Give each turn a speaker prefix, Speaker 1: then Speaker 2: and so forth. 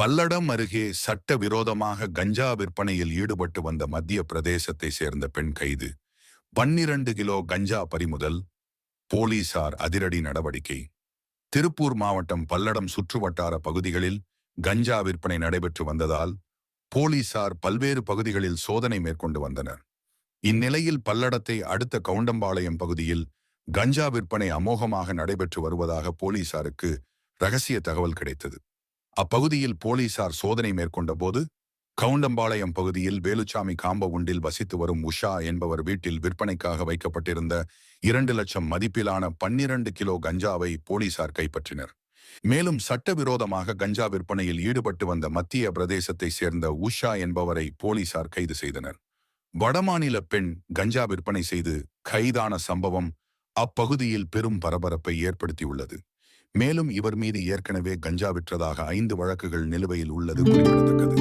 Speaker 1: பல்லடம் அருகே சட்டவிரோதமாக கஞ்சா விற்பனையில் ஈடுபட்டு வந்த மத்திய பிரதேசத்தை சேர்ந்த பெண் கைது. பன்னிரண்டு கிலோ கஞ்சா பறிமுதல் போலீசார் அதிரடி நடவடிக்கை. திருப்பூர் மாவட்டம் பல்லடம் சுற்றுவட்டார பகுதிகளில் கஞ்சா விற்பனை நடைபெற்று வந்ததால் போலீசார் பல்வேறு பகுதிகளில் சோதனை மேற்கொண்டு வந்தனர். இந்நிலையில் பல்லடத்தை அடுத்த கவுண்டம்பாளையம் பகுதியில் கஞ்சா விற்பனை அமோகமாக நடைபெற்று வருவதாக போலீசாருக்கு ரகசிய தகவல் கிடைத்தது. அப்பகுதியில் போலீசார் சோதனை மேற்கொண்ட போது கவுண்டம்பாளையம் பகுதியில் வேலுச்சாமி காம்பவுண்டில் வசித்து வரும் உஷா என்பவர் வீட்டில் விற்பனைக்காக வைக்கப்பட்டிருந்த இரண்டு லட்சம் மதிப்பிலான பன்னிரண்டு கிலோ கஞ்சாவை போலீசார் கைப்பற்றினர். மேலும் சட்டவிரோதமாக கஞ்சா விற்பனையில் ஈடுபட்டு வந்த மத்திய பிரதேசத்தை சேர்ந்த உஷா என்பவரை போலீசார் கைது செய்தனர். வடமாநில பெண் கஞ்சா விற்பனை செய்து கைதான சம்பவம் அப்பகுதியில் பெரும் பரபரப்பை ஏற்படுத்தியுள்ளது. மேலும் இவர் மீது ஏற்கனவே கஞ்சா விற்றதாக ஐந்து வழக்குகள் நிலுவையில் உள்ளது குறிப்பிடத்தக்கது.